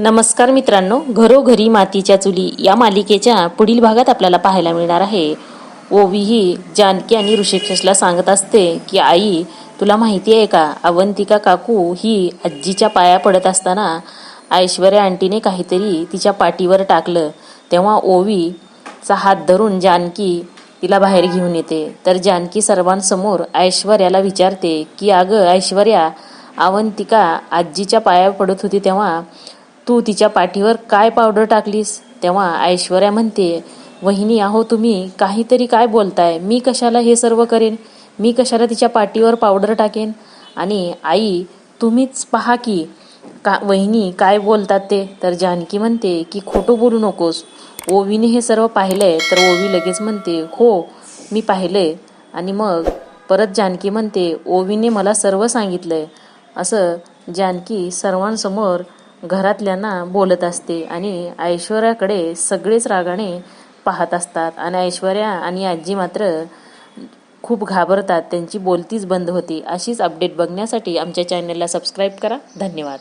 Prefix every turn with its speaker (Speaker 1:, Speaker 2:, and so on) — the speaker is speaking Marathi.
Speaker 1: नमस्कार मित्रांनो घरोघरी मातीच्या चुली या मालिकेच्या पुढील भागात आपल्याला पाहायला मिळणार आहे. ओवी ही जानकी आणि ऋषिकेशला सांगत असते की आई तुला माहिती आहे का? अवंतिका काकू ही आजीच्या पाया पडत असताना ऐश्वर्या आंटीने काहीतरी तिच्या पाठीवर टाकलं. तेव्हा ओवीचा हात धरून जानकी तिला बाहेर घेऊन येते. तर जानकी सर्वांसमोर ऐश्वर्याला विचारते की अगं ऐश्वर्या अवंतिका आजीच्या पाया पडत होती तेव्हा तू तिच्या पाठीवर काय पावडर टाकलीस? तेव्हा ऐश्वर्या म्हणते वहिनी आहो तुम्ही काहीतरी काय बोलताय? मी कशाला हे सर्व करेन? मी कशाला तिच्या पाठीवर पावडर टाकेन? आणि आई तुम्हीच पहा की का वहिनी काय बोलतात ते. तर जानकी म्हणते की खोटं बोलू नकोस. ओवीने हे सर्व पाहिलंय. तर ओवी लगेच म्हणते हो मी पाहिलंय. आणि मग परत जानकी म्हणते ओवीने मला सर्व सांगितलंय. असं जानकी सर्वांसमोर घरातल्यांना बोलत असते आणि ऐश्वर्याकडे सगळेच रागाने पाहत असतात. आणि ऐश्वर्या आणि आजी मात्र खूप घाबरतात. त्यांची बोलतीच बंद होती. अशीच अपडेट बघण्यासाठी आमच्या चॅनलला सबस्क्राईब करा. धन्यवाद.